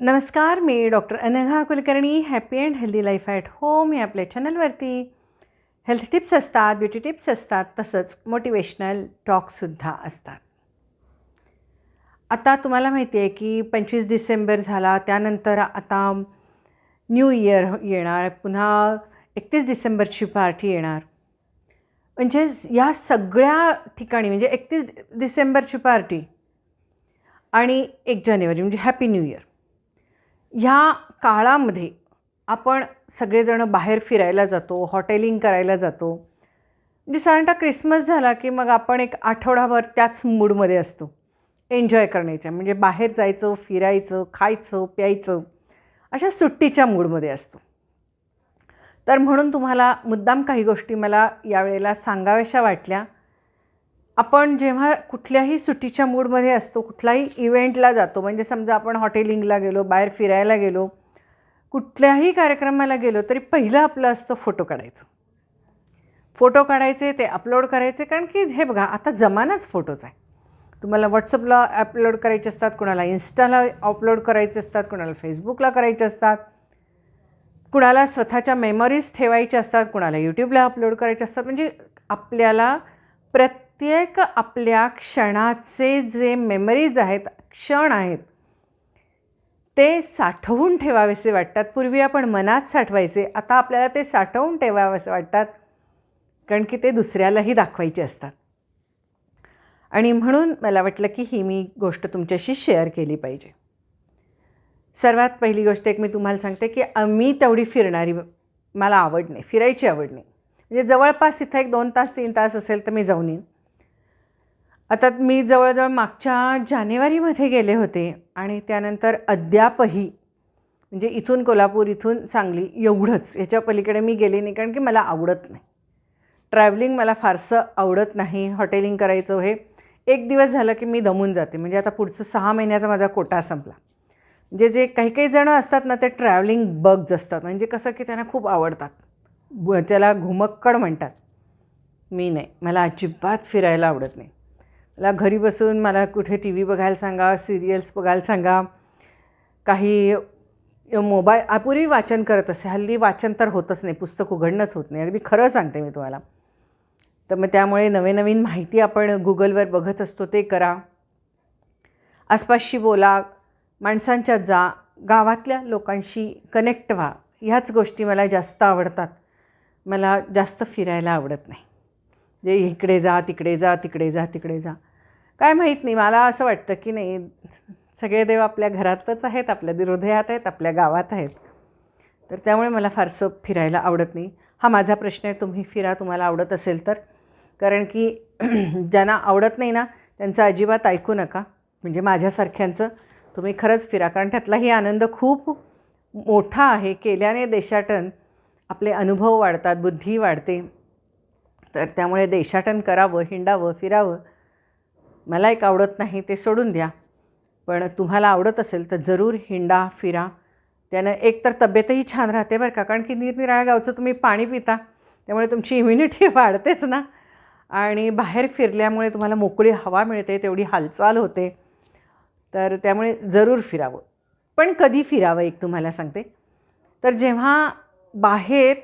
नमस्कार मी doctor Anagha Kulkarni. Happy and healthy life at home या आपल्या चॅनलवरती हेल्थ टिप्स असतात ब्युटी टिप्स असतात तसंच मोटिवेशनल टॉकसुद्धा असतात. आता तुम्हाला माहिती आहे की पंचवीस डिसेंबर झाला त्यानंतर आता न्यू इयर येणार पुन्हा एकतीस डिसेंबरची पार्टी येणार. म्हणजे या सगळ्या ठिकाणी म्हणजे एकतीस डिसेंबरची पार्टी आणि एक जानेवारी म्हणजे हॅपी न्यू इयर ह्या काळामध्ये आपण सगळेजणं बाहेर फिरायला जातो हॉटेलिंग करायला जातो. म्हणजे साधारणतः क्रिसमस झाला की मग आपण एक आठवडाभर त्याच मूडमध्ये असतो. एन्जॉय करण्याच्या म्हणजे बाहेर जायचं फिरायचं खायचं प्यायचं अशा सुट्टीच्या मूडमध्ये असतो. तर म्हणून तुम्हाला मुद्दाम काही गोष्टी मला यावेळेला सांगाव्याशा वाटल्या. आपण जेव्हा कुठल्याही सुट्टीच्या मूडमध्ये असतो कुठलाही इव्हेंटला जातो म्हणजे समजा आपण हॉटेलिंगला गेलो बाहेर फिरायला गेलो कुठल्याही कार्यक्रमाला गेलो तरी पहिलं आपलं असतं फोटो काढायचं. फोटो काढायचे ते अपलोड करायचे कारण की हे बघा आता जमानाच फोटोचा आहे. तुम्हाला व्हॉट्सअपला अपलोड करायचे असतात कुणाला इन्स्टाला अपलोड करायचे असतात कुणाला फेसबुकला करायचे असतात कुणाला स्वतःच्या मेमरीज ठेवायच्या असतात कुणाला यूट्यूबला अपलोड करायचे असतात. म्हणजे आपल्याला प्रत्येक आपल्या क्षणाचे जे मेमरीज आहेत क्षण आहेत ते साठवून ठेवावेसे वाटतात. पूर्वी आपण मनात साठवायचे आता आपल्याला ते साठवून ठेवावेसे वाटतात कारण की ते दुसऱ्यालाही दाखवायचे असतात. आणि म्हणून मला वाटलं की ही मी गोष्ट तुमच्याशी शेअर केली पाहिजे. सर्वात पहिली गोष्ट एक मी तुम्हाला सांगते की मी तेवढी फिरणारी मला आवड नाही फिरायची आवड नाही. म्हणजे जवळपास इथं एक दोन तास तीन तास असेल तर मी जाऊन येईन. आता मी जवळजवळ मागच्या जानेवारीमध्ये गेले होते आणि त्यानंतर अद्यापही म्हणजे इथून कोल्हापूर इथून सांगली एवढंच याच्या पलीकडे मी गेले नाही कारण की मला आवडत नाही. ट्रॅव्हलिंग मला फारसं आवडत नाही हॉटेलिंग करायचं हे. एक दिवस झालं की मी दमून जाते म्हणजे आता पुढचं सहा महिन्याचा माझा कोटा संपला. म्हणजे जे काही काही जणं असतात ना ते ट्रॅव्हलिंग बग्ज असतात म्हणजे कसं की त्यांना खूप आवडतात. त्याला घुमक्कड म्हणतात. मी नाही मला अजिबात फिरायला आवडत नाही. मला घरी बसून मला कुठे टी व्ही बघायला सांगा सिरियल्स बघायला सांगा. काही मोबाईल पूर्वी वाचन करत असे. हल्ली वाचन तर होतच नाही पुस्तक उघडणंच होत नाही. अगदी खरं सांगते मी तुम्हाला. तर मग त्यामुळे नवे नवीन माहिती आपण गुगलवर बघत असतो ते करा. आसपासशी बोला माणसांच्या जा गावातल्या लोकांशी कनेक्ट व्हा. ह्याच गोष्टी मला जास्त आवडतात. मला जास्त फिरायला आवडत नाही. जे इकडे जा तिकडे जा तिकडे जा तिकडे जा. काय माहीत नाही मला असं वाटतं की नाही सगळे देव आपल्या घरातच आहेत आपल्या हृदयात आहेत आपल्या गावात आहेत. तर त्यामुळे मला फारसं फिरायला आवडत नाही. हा माझा प्रश्न आहे तुम्ही फिरा तुम्हाला आवडत असेल तर. कारण की ज्यांना आवडत नाही ना त्यांचं अजिबात ऐकू नका. म्हणजे माझ्यासारख्यांचं तुम्ही खरंच फिरा कारण त्यातलाही आनंद खूप मोठा आहे. केल्याने देशाटन आपले अनुभव वाढतात बुद्धी वाढते. तर त्यामुळे देशाटन करावं हिंडावं फिरावं. मला एक आवडत नाही ते सोडून द्या. पण तुम्हाला आवडत असेल तर जरूर हिंडा फिरा. त्यानं एक तर तब्येतही छान राहते बरं का कारण की निरनिराळ्या गावचं तुम्ही पाणी पिता त्यामुळे तुमची इम्युनिटी वाढतेच ना. आणि बाहेर फिरल्यामुळे तुम्हाला मोकळी हवा मिळते तेवढी हालचाल होते. तर त्यामुळे जरूर फिरावं. पण कधी फिरावं एक तुम्हाला सांगते? तर जेव्हा बाहेर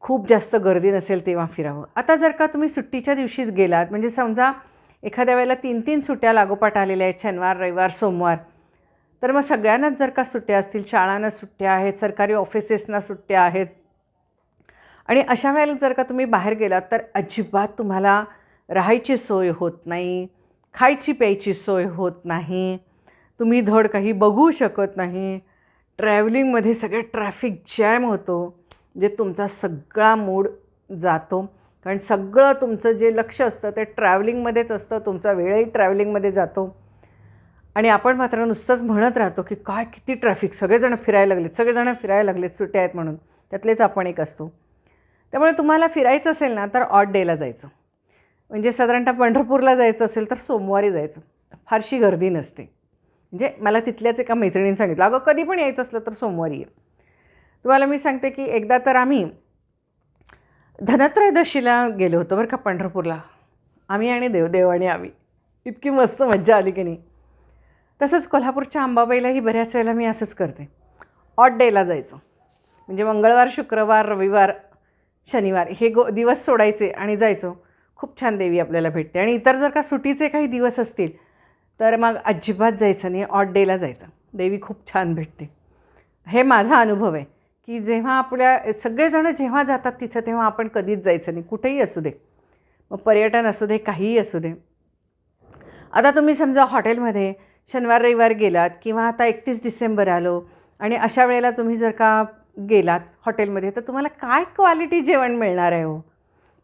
खूप जास्त गर्दी नसेल तेव्हा फिरावं. आता जर का तुम्ही सुट्टीच्या दिवशीच गेलात म्हणजे समजा एखाद्या वेळेला तीन तीन सुट्ट्या लागोपाठ आलेल्या आहेत शनिवार रविवार सोमवार. तर मग सगळ्यांनाच जर का सुट्ट्या असतील शाळांना सुट्ट्या आहेत सरकारी ऑफिसेसना सुट्ट्या आहेत आणि अशा वेळेला जर का तुम्ही बाहेर गेलात तर अजिबात तुम्हाला राहायची सोय होत नाही खायची प्यायची सोय होत नाही तुम्ही धड काही बघू शकत नाही. ट्रॅव्हलिंगमध्ये सगळे ट्रॅफिक जॅम होतो जे तुमचा सगळा मूड जातो. कारण सगळं तुमचं जे लक्ष असतं ते ट्रॅव्हलिंगमध्येच असतं तुमचा वेळही ट्रॅव्हलिंगमध्ये जातो. आणि आपण मात्र नुसतंच म्हणत राहतो की काय किती ट्रॅफिक सगळेजणं फिरायला लागलेत सगळेजणं फिरायला लागलेत सुट्ट्या आहेत म्हणून. त्यातलेच आपण एक असतो. त्यामुळे तुम्हाला फिरायचं असेल ना तर ऑड डेला जायचं. म्हणजे साधारणतः पंढरपूरला जायचं असेल तर सोमवारी जायचं. फारशी गर्दी नसते. म्हणजे मला तिथल्याच एका मैत्रिणीने सांगितलं अगं कधी पण यायचं असलं तर सोमवारी ये. तुम्हाला मी सांगते की एकदा तर आम्ही धनत्रयोदशीला गेलो होतो बरं का पंढरपूरला. आम्ही आणि देवदेव आणि आम्ही. इतकी मस्त मज्जा आली की नाही. तसंच कोल्हापूरच्या अंबाबाईलाही बऱ्याच वेळेला मी असंच करते. ऑट डेला जायचं. म्हणजे मंगळवार शुक्रवार रविवार शनिवार हे गो दिवस सोडायचे आणि जायचो. खूप छान देवी आपल्याला भेटते. आणि इतर जर का सुटीचे काही दिवस असतील तर मग अजिबात जायचं नाही. ऑट डेला जायचं. देवी खूप छान भेटते. हे माझा अनुभव आहे. की जेव्हा आपल्या सगळेजणं जेव्हा जातात तिथं तेव्हा आपण कधीच जायचं नाही. कुठेही असू दे. मग पर्यटन असू दे काहीही असू दे. आता तुम्ही समजा हॉटेलमध्ये शनिवार रविवार गेलात किंवा आता एकतीस डिसेंबर आलो आणि अशा वेळेला तुम्ही जर का गेलात हॉटेलमध्ये तर तुम्हाला काय क्वालिटी जेवण मिळणार आहे हो?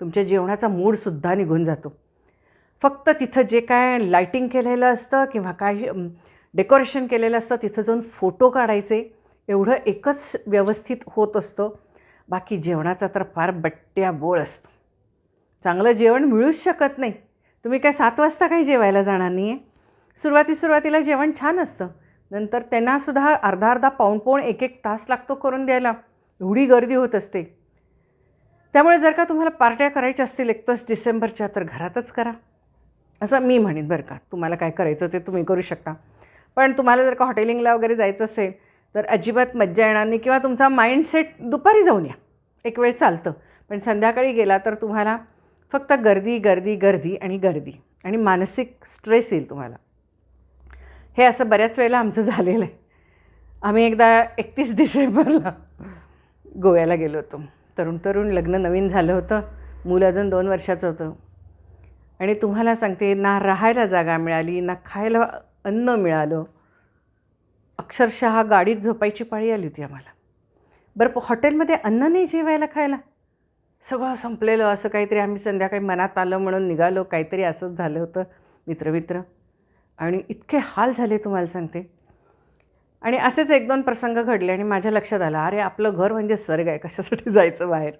तुमच्या जेवणाचा मूडसुद्धा निघून जातो. फक्त तिथं जे काय लायटिंग केलेलं असतं किंवा काय डेकोरेशन केलेलं असतं तिथं जाऊन फोटो काढायचे. एवढं एकच व्यवस्थित होत असतं. बाकी जेवणाचा तर फार बट्ट्या बोळ असतो. चांगलं जेवण मिळूच शकत नाही. तुम्ही काय सात वाजता काही जेवायला जाणार नाही आहे सुरुवाती सुरुवातीला जेवण छान असतं. नंतर त्यांनासुद्धा अर्धा अर्धा पाऊण पाऊण एक एक तास लागतो करून द्यायला. एवढी गर्दी होत असते. त्यामुळे जर का तुम्हाला पार्ट्या करायच्या असतील एकतीस डिसेंबरच्या तर घरातच करा. असं मी म्हणेन बरं का. तुम्हाला काय करायचं ते तुम्ही करू शकता. पण तुम्हाला जर का हॉटेलिंगला वगैरे जायचं असेल तर अजिबात मज्जा येणार नाही किंवा तुमचा माइंडसेट दुपारी जाऊन या. एक वेळ चालतं. पण संध्याकाळी गेला तर तुम्हाला फक्त गर्दी गर्दी गर्दी आणि गर्दी आणि मानसिक स्ट्रेस येईल तुम्हाला. हे असं बऱ्याच वेळेला आमचं झालेलं आहे. आम्ही एकदा एकतीस डिसेंबरला गोव्याला गेलो होतो. तरुण तरुण लग्न नवीन झालं होतं. मूल अजून दोन वर्षाचं होतं. आणि तुम्हाला सांगते ना राहायला जागा मिळाली ना खायला अन्न मिळालं. अक्षरशः गाडीत झोपायची पाळी आली होती आम्हाला. बरं हॉटेलमध्ये अन्न नाही जेवायला खायला? सगळं संपलेलं असं काहीतरी आम्ही संध्याकाळी मनात आलं म्हणून निघालो काहीतरी असंच झालं होतं मित्रमित्र. आणि इतके हाल झाले तुम्हाला सांगते. आणि असेच एक दोन प्रसंग घडले आणि माझ्या लक्षात आलं अरे आपलं घर म्हणजे स्वर्ग आहे कशासाठी जायचं बाहेर?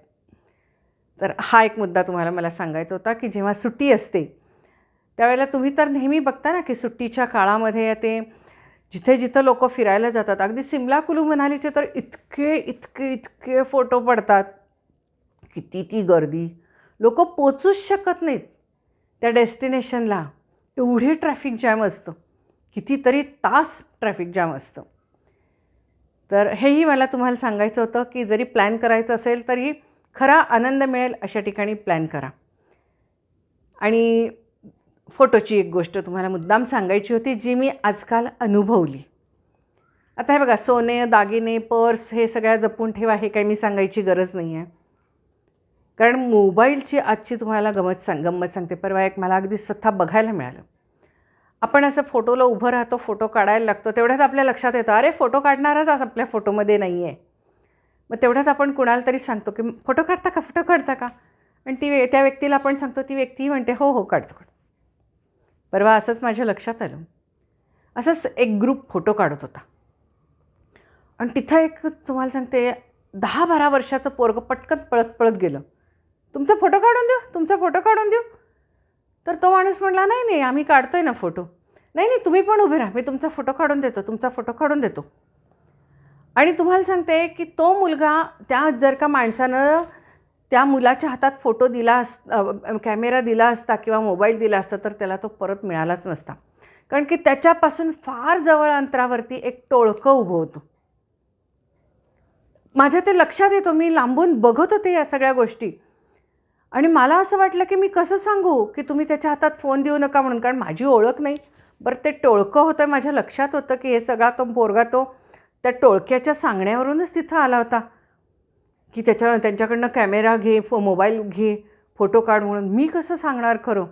तर हा एक मुद्दा तुम्हाला मला सांगायचा होता की जेव्हा सुट्टी असते त्यावेळेला तुम्ही तर नेहमी बघता ना की सुट्टीच्या काळामध्ये ते जिथे जिथं लोक फिरायला जातात अगदी सिमला कुलू मनालीचे तर इतके इतके इतके फोटो पडतात. किती ती गर्दी. लोक पोचूच शकत नाहीत त्या डेस्टिनेशनला. एवढे ट्रॅफिक जॅम असतं. कितीतरी तास ट्रॅफिक जॅम असतं. तर हेही मला तुम्हाला सांगायचं होतं की जरी प्लॅन करायचं असेल तरी खरा आनंद मिळेल अशा ठिकाणी प्लॅन करा. आणि फोटोची एक गोष्ट तुम्हाला मुद्दाम सांगायची होती जी मी आजकाल अनुभवली. आता हे बघा सोने दागिने पर्स हे सगळ्या जपून ठेवा हे काही मी सांगायची गरज नाही आहे कारण मोबाईलची आजची तुम्हाला गमत सांग गंमत सांगते. परवा एक मला अगदी स्वतः बघायला मिळालं. आपण असं फोटोला उभं राहतो फोटो काढायला लागतो तेवढ्यात आपल्या लक्षात येतं अरे फोटो काढणारच आज आपल्या फोटोमध्ये नाही आहे मग तेवढ्यात आपण कुणाला तरी सांगतो की फोटो काढता का? फोटो काढता का? आणि ती त्या व्यक्तीला आपण सांगतो ती व्यक्ती म्हणते हो हो काढतो काढतो. परवा असंच माझ्या लक्षात आलं. असंच एक ग्रुप फोटो काढत होता. आणि तिथं एक तुम्हाला सांगते दहा बारा वर्षाचं पोरगं पटकन पळत पळत गेलं. तुमचा फोटो काढून देऊ? तुमचा फोटो काढून देऊ? तर तो माणूस म्हटला नाही नाही आम्ही काढतोय ना फोटो. नाही नाही तुम्ही पण उभे राहा मी तुमचा फोटो काढून देतो तुमचा फोटो काढून देतो. आणि तुम्हाला सांगते की तो मुलगा त्या जर का माणसानं त्या मुलाच्या हातात फोटो दिला अस कॅमेरा दिला असता किंवा मोबाईल दिला असता तर त्याला तो परत मिळालाच नसता. कारण की त्याच्यापासून फार जवळ अंतरावरती एक टोळकं उभं होतं. माझ्या ते लक्षात येतो मी लांबून बघत होते या सगळ्या गोष्टी. आणि मला असं वाटलं की मी कसं सांगू की तुम्ही त्याच्या हातात फोन देऊ नका म्हणून कारण माझी ओळख नाही. बरं ते टोळकं होतं माझ्या लक्षात होतं की हे सगळा तो पोरगा तो त्या टोळक्याच्या सांगण्यावरूनच तिथं आला होता. की त्याच्या त्यांच्याकडनं कॅमेरा घे फो मोबाईल घे फोटो काढ म्हणून. मी कसं सांगणार खरं?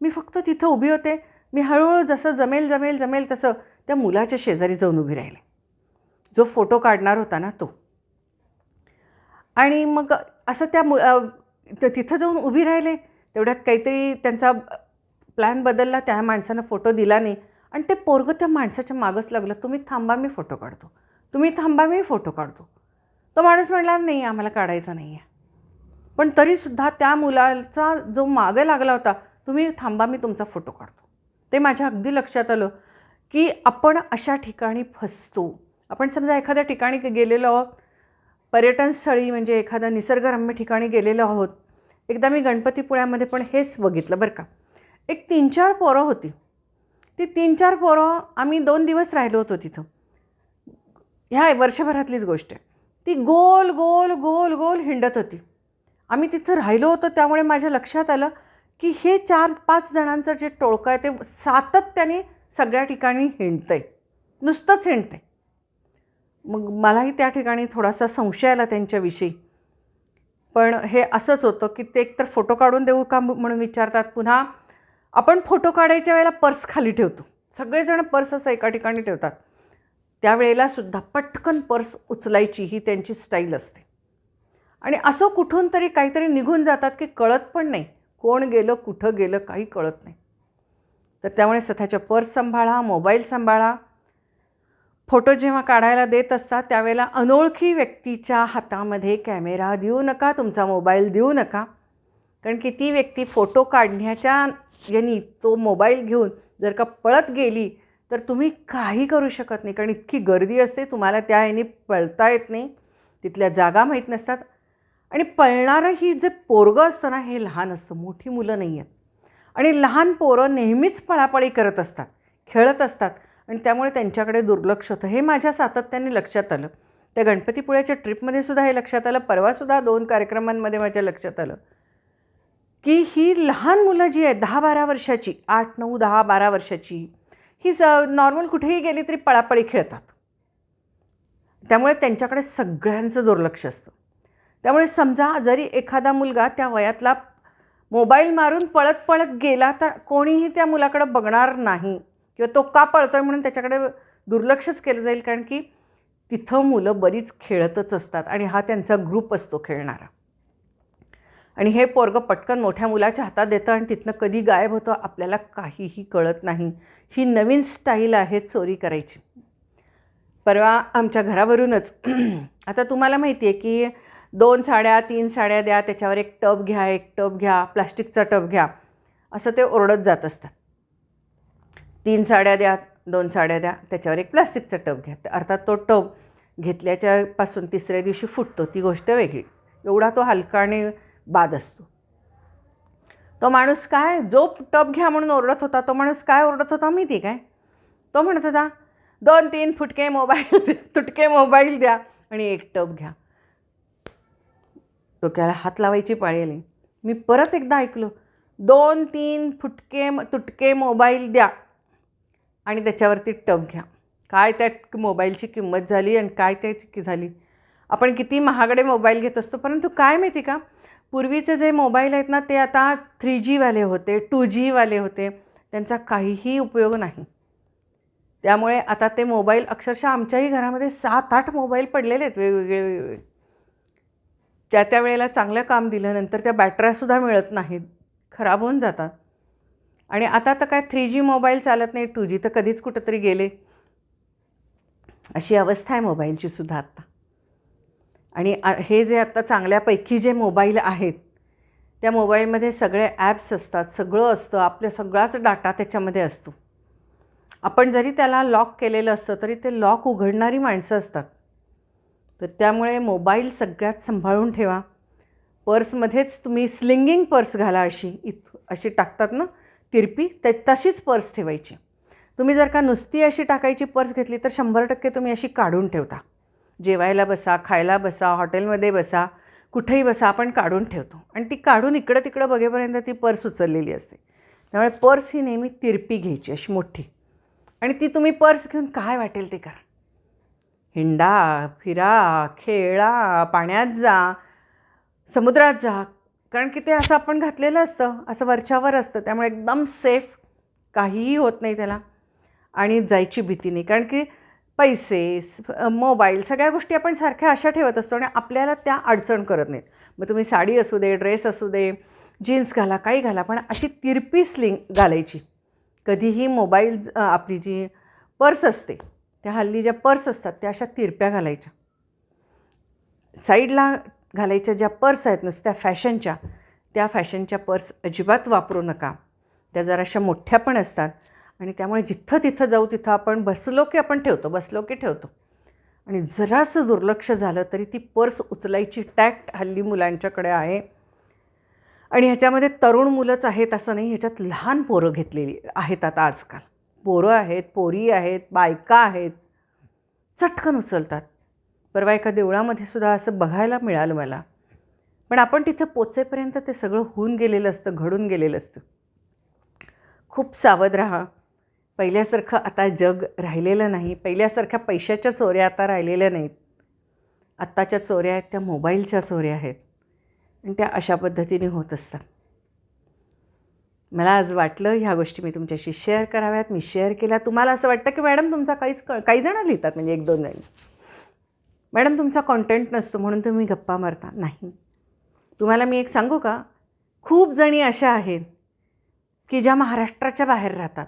मी फक्त तिथं उभी होते. मी हळूहळू जसं जमेल जमेल जमेल तसं त्या मुलाच्या शेजारी जाऊन उभी राहिले. जो फोटो काढणार होता ना तो. आणि मग असं त्या मु तिथं जाऊन उभी राहिले. तेवढ्यात काहीतरी त्यांचा प्लॅन बदलला. त्या माणसानं फोटो दिला नाही. आणि ते पोरगं त्या माणसाच्या मागंच लागलं. तुम्ही थांबा मी फोटो काढतो. तुम्ही थांबा मी फोटो काढतो. तो माणूस म्हणला नाही आम्हाला काढायचा नाही आहे पण तरीसुद्धा त्या मुलाचा जो मागं लागला होता तुम्ही थांबा मी तुमचा फोटो काढतो. ते माझ्या अगदी लक्षात आलं की आपण अशा ठिकाणी फसतो. आपण समजा एखाद्या ठिकाणी गेलेलो आहोत पर्यटनस्थळी म्हणजे एखाद्या निसर्गरम्य ठिकाणी गेलेलो आहोत. एकदा मी गणपतीपुळ्यामध्ये पण हेच बघितलं बरं का. एक तीन चार पोरं होती. ती तीन चार पोरं आम्ही दोन दिवस राहिलो होतो तिथं. ह्या वर्षभरातलीच गोष्ट आहे. ती गोल गोल गोल गोल हिंडत होती. आम्ही तिथं राहिलो होतो त्यामुळे माझ्या लक्षात आलं की हे चार पाच जणांचं जे टोळकं आहे ते सातत्याने सगळ्या ठिकाणी हिंडतं आहे नुसतंच हिंडतं आहे मग मलाही त्या ठिकाणी थोडासा संशय आला त्यांच्याविषयी. पण हे असंच होतं की ते एकतर फोटो काढून देऊ का म्हणून विचारतात पुन्हा आपण फोटो काढायच्या वेळेला पर्स खाली ठेवतो. सगळेजण पर्स असं एका ठिकाणी ठेवतात. त्यावेळेला सुद्धा पटकन पर्स उचलायची ही त्यांची स्टाईल असते. आणि असं कुठून तरी काहीतरी निघून जातात की कळत पण नाही कोण गेलं कुठं गेलं काही कळत नाही. तर त्यामुळे स्वतःच्या पर्स सांभाळा मोबाईल सांभाळा. फोटो जेव्हा काढायला देत असतात त्यावेळेला अनोळखी व्यक्तीच्या हातामध्ये कॅमेरा देऊ नका तुमचा मोबाईल देऊ नका. कारण की ती व्यक्ती फोटो काढण्याच्या यांनी तो मोबाईल घेऊन जर का पळत गेली तर तुम्ही काही करू शकत नाही. कारण इतकी गर्दी असते तुम्हाला त्या ह्याने पळता येत नाही. तिथल्या जागा माहीत नसतात. आणि पळणारं ही जे पोरगं असतं ना हे लहान असतं. मोठी मुलं नाही आहेत. आणि लहान पोरं नेहमीच पळापळी करत असतात खेळत असतात. आणि त्यामुळे त्यांच्याकडे दुर्लक्ष होतं. हे माझ्या सातत्याने लक्षात आलं. त्या गणपतीपुळ्याच्या ट्रिपमध्ये सुद्धा हे लक्षात आलं. परवासुद्धा दोन कार्यक्रमांमध्ये माझ्या लक्षात आलं. की ही लहान मुलं जी आहेत दहा बारा वर्षाची आठ नऊ दहा बारा वर्षाची ही स नॉर्मल कुठेही गेली तरी पळापळी खेळतात. त्यामुळे त्यांच्याकडे सगळ्यांचं दुर्लक्ष असतं. त्यामुळे समजा जरी एखादा मुलगा त्या वयातला मोबाईल मारून पळत पळत गेला तर कोणीही त्या मुलाकडं बघणार नाही किंवा तो का पळतो आहे म्हणून त्याच्याकडे दुर्लक्षच केलं जाईल कारण की तिथं मुलं बरीच खेळतच असतात आणि हा त्यांचा ग्रुप असतो खेळणारा. आणि हे पोरगं पटकन मोठ्या मुलाच्या हातात देतं आणि तिथनं कधी गायब होतं आपल्याला काहीही कळत नाही. ही नवीन स्टाईल आहे चोरी करायची. परवा आमच्या घरावरूनच. आता तुम्हाला माहिती आहे की दोन साड्या तीन साड्या द्या त्याच्यावर एक टब घ्या एक टब घ्या प्लास्टिकचा टब घ्या. असं ते ओरडत जात असतात. तीन साड्या द्या दोन साड्या द्या त्याच्यावर एक प्लास्टिकचा टब घ्या. अर्थात तो टब घेतल्याच्यापासून तिसऱ्या दिवशी फुटतो. ती गोष्ट वेगळी. एवढा तो हलका आणि बाद असतो. तो माणूस काय? जो टब घ्या म्हणून ओरडत होता तो माणूस काय ओरडत होता माहिती काय? तो म्हणत होता दोन तीन फुटके मोबाईल तुटके मोबाईल द्या आणि एक टब घ्या. डोक्याला हात लावायची पाळी आली. मी परत एकदा ऐकलो दोन तीन फुटके तुटके मोबाईल द्या आणि त्याच्यावरती टब घ्या. काय त्या मोबाईलची किंमत झाली आणि काय त्याची झाली? आपण किती महागडे मोबाईल घेत असतो परंतु काय माहिती का? पूर्वीचे जे मोबाईल आहेत ना ते आता थ्री जीवाले होते टू जीवाले होते. त्यांचा काहीही उपयोग नाही. त्यामुळे आता ते मोबाईल अक्षरशः आमच्याही घरामध्ये सात आठ मोबाईल पडलेले आहेत वेगवेगळे वेगवेगळे. त्या त्या वेळेला चांगलं काम दिलं नंतर त्या बॅटऱ्यासुद्धा मिळत नाहीत. खराब होऊन जातात. आणि आता तर काय थ्री जी मोबाईल चालत नाही टू जी तर कधीच कुठंतरी गेले. अशी अवस्था आहे मोबाईलची सुद्धा आत्ता आणि हे जे आत्ता चांगल्यापैकी जे मोबाईल आहेत त्या मोबाईलमध्ये सगळे ॲप्स असतात सगळं असतं आपल्या सगळाच डाटा त्याच्यामध्ये असतो. आपण जरी त्याला लॉक केलेलं असतं तरी ते लॉक उघडणारी माणसं असतात. तर त्यामुळे मोबाईल सगळ्यात सांभाळून ठेवा. पर्समध्येच तुम्ही स्लिंगिंग पर्स घाला अशी इत अशी टाकतात ना तिरपी त तशीच पर्स ठेवायची. तुम्ही जर का नुसती अशी टाकायची पर्स घेतली तर शंभर टक्के तुम्ही अशी काढून ठेवता. जेवायला बसा खायला बसा हॉटेलमध्ये बसा कुठेही बसा आपण काढून ठेवतो. आणि ती काढून इकडं तिकडं बघेपर्यंत ती पर्स उचललेली असते. त्यामुळे पर्स ही नेहमी तिरपी घ्यायची अशी मोठी. आणि ती तुम्ही पर्स घेऊन काय वाटेल ते करा. हिंडा फिरा खेळा पाण्यात जा समुद्रात जा. कारण की ते असं आपण घातलेलं असतं असं वरच्यावर असतं. त्यामुळे एकदम सेफ काहीही होत नाही त्याला. आणि जायची भीती नाही. कारण की पैसे मोबाईल सगळ्या गोष्टी आपण सारख्या अशा ठेवत असतो आणि आपल्याला त्या अडचण करत नाहीत. मग तुम्ही साडी असू दे ड्रेस असू दे जीन्स घाला काही घाला पण अशी तिरपी स्लिंग घालायची. कधीही मोबाईल आपली जी पर्स असते त्या हल्ली ज्या पर्स असतात त्या अशा तिरप्या घालायच्या. साईडला घालायच्या ज्या पर्स आहेत नुसत्या फॅशनच्या त्या फॅशनच्या पर्स अजिबात वापरू नका. त्या जराशा मोठ्या पण असतात आणि त्यामुळे जिथं तिथं जाऊ तिथं आपण बसलो की आपण ठेवतो बसलो की ठेवतो. आणि जरासं दुर्लक्ष झालं तरी ती पर्स उचलायची टॅक्ट हल्ली मुलांच्याकडे आहे. आणि ह्याच्यामध्ये तरुण मुलंच आहेत असं नाही ह्याच्यात लहान पोरं घेतलेली आहेत आता आजकाल. पोरं आहेत पोरी आहेत बायका आहेत. चटकन उचलतात. परवा एका देवळामध्ये सुद्धा असं बघायला मिळालं मला. पण आपण तिथं पोचेपर्यंत ते सगळं होऊन गेलेलं असतं घडून गेलेलं असतं. खूप सावध राहा. पहिल्यासारखं आता जग राहिलेलं नाही पहिल्यासारख्या पैशाच्या चोऱ्या आता राहिलेल्या नाहीत. आत्ताच्या चोऱ्या आहेत त्या मोबाईलच्या चोऱ्या आहेत आणि त्या अशा पद्धतीने होत असतात. मला आज वाटलं ह्या गोष्टी मी तुमच्याशी शेअर कराव्यात. मी शेअर केल्या. तुम्हाला असं वाटतं की मॅडम तुमचा काहीच क काही जणं लिहितात म्हणजे एक दोन जण. मॅडम तुमचा कॉन्टेंट नसतो म्हणून तुम्ही गप्पा मारता. नाही. तुम्हाला मी एक सांगू का? खूप जणी अशा आहेत की ज्या महाराष्ट्राच्या बाहेर राहतात.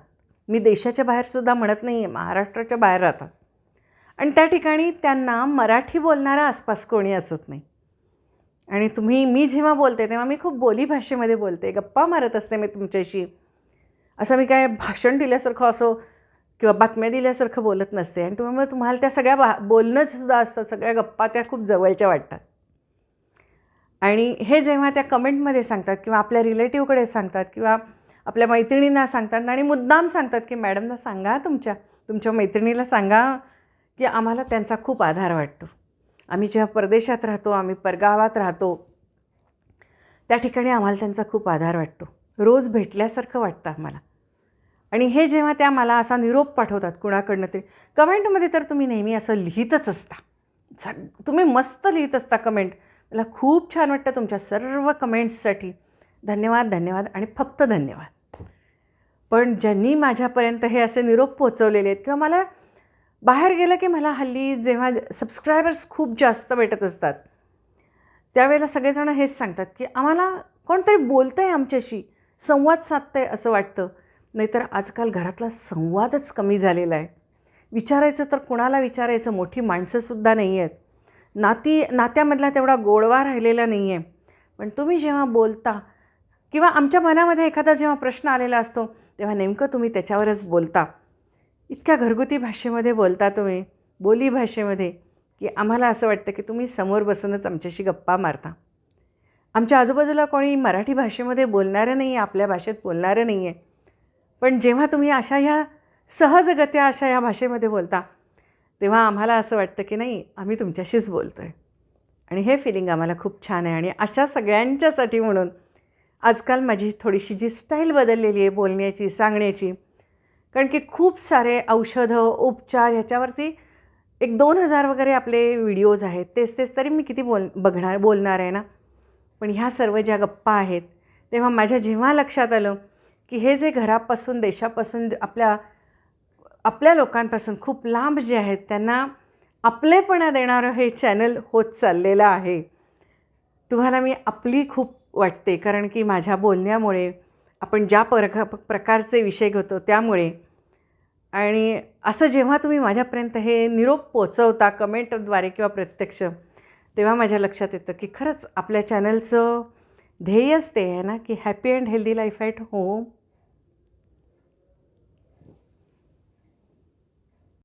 मी देशाच्या बाहेरसुद्धा म्हणत नाही आहे महाराष्ट्राच्या बाहेर राहतात. आणि त्या ठिकाणी त्यांना मराठी बोलणारा आसपास कोणी असत नाही. आणि तुम्ही मी जेव्हा बोलते तेव्हा मी खूप बोली भाषेमध्ये बोलते गप्पा मारत असते मी तुमच्याशी. असं मी काय भाषण दिल्यासारखं असो किंवा बातम्या दिल्यासारखं बोलत नसते. आणि तुम्ही तुम्हाला त्या सगळ्या बा बोलणंसुद्धा असतं सगळ्या गप्पा त्या खूप जवळच्या वाटतात. आणि हे जेव्हा त्या कमेंटमध्ये सांगतात किंवा आपल्या रिलेटिव्हकडे सांगतात किंवा आपल्या मैत्रिणींना सांगतात आणि मुद्दाम सांगतात की मॅडमना सांगा तुमच्या तुमच्या मैत्रिणीला सांगा की आम्हाला त्यांचा खूप आधार वाटतो. आम्ही जेव्हा परदेशात राहतो आम्ही परगावात राहतो त्या ठिकाणी आम्हाला त्यांचा खूप आधार वाटतो. रोज भेटल्यासारखं वाटतं आम्हाला. आणि हे जेव्हा त्या मला असा निरोप पाठवतात कुणाकडनं तरी कमेंटमध्ये तर तुम्ही नेहमी असं लिहितच असता. सग तुम्ही मस्त लिहित असता कमेंट. मला खूप छान वाटतं तुमच्या सर्व कमेंट्ससाठी. धन्यवाद धन्यवाद आणि फक्त धन्यवाद. पण ज्यांनी माझ्यापर्यंत हे असे निरोप पोचवलेले आहेत किंवा मला बाहेर गेलं की मला हल्ली जेव्हा सबस्क्रायबर्स खूप जास्त भेटत असतात त्यावेळेला सगळेजण हेच सांगतात की आम्हाला कोणतरी बोलतं आहे आमच्याशी संवाद साधतं आहे असं वाटतं. नाहीतर आजकाल घरातला संवादच कमी झालेला आहे. विचारायचं तर कुणाला विचारायचं? मोठी माणसंसुद्धा नाही आहेत. नाती नात्यामधला तेवढा गोडवा राहिलेला नाही आहे. पण तुम्ही जेव्हा बोलता किंवा आमच्या मनामध्ये एखादा जेव्हा प्रश्न आलेला असतो तेव्हा नेमकं तुम्ही त्याच्यावरच बोलता. इतक्या घरगुती भाषेमध्ये बोलता तुम्ही बोली भाषेमध्ये की आम्हाला असं वाटतं की तुम्ही समोर बसूनच आमच्याशी गप्पा मारता. आमच्या आजूबाजूला कोणी मराठी भाषेमध्ये बोलणारं नाही आहे आपल्या भाषेत बोलणारं नाही आहे पण जेव्हा तुम्ही अशा ह्या सहजगत्या अशा ह्या भाषेमध्ये बोलता तेव्हा आम्हाला असं वाटतं की नाही आम्ही तुमच्याशीच बोलतो आहे आणि हे फिलिंग आम्हाला खूप छान आहे. आणि अशा सगळ्यांच्यासाठी म्हणून आजकाल माझी थोडीशी जी स्टाईल बदललेली आहे बोलण्याची सांगण्याची कारण की खूप सारे औषधं उपचार ह्याच्यावरती एक दोन हजार वगैरे आपले व्हिडिओज आहेत. तेच तेच तरी मी किती बोल बघणार बोलणार आहे ना? पण ह्या सर्व ज्या गप्पा आहेत तेव्हा माझ्या जेव्हा लक्षात आलं की हे जे घरापासून देशापासून आपल्या आपल्या लोकांपासून खूप लांब जे आहेत त्यांना आपलेपणा देणारं हे चॅनल होत चाललेलं आहे. तुम्हाला मी आपली खूप वाटते. कारण की माझ्या बोलण्यामुळे आपण ज्या परख प्रकारचे विषय घेतो त्यामुळे. आणि असं जेव्हा तुम्ही माझ्यापर्यंत हे निरोप पोचवता कमेंटद्वारे किंवा प्रत्यक्ष तेव्हा माझ्या लक्षात येतं की खरंच आपल्या चॅनलचं ध्येयच ते आहे ना की happy and healthy life at home.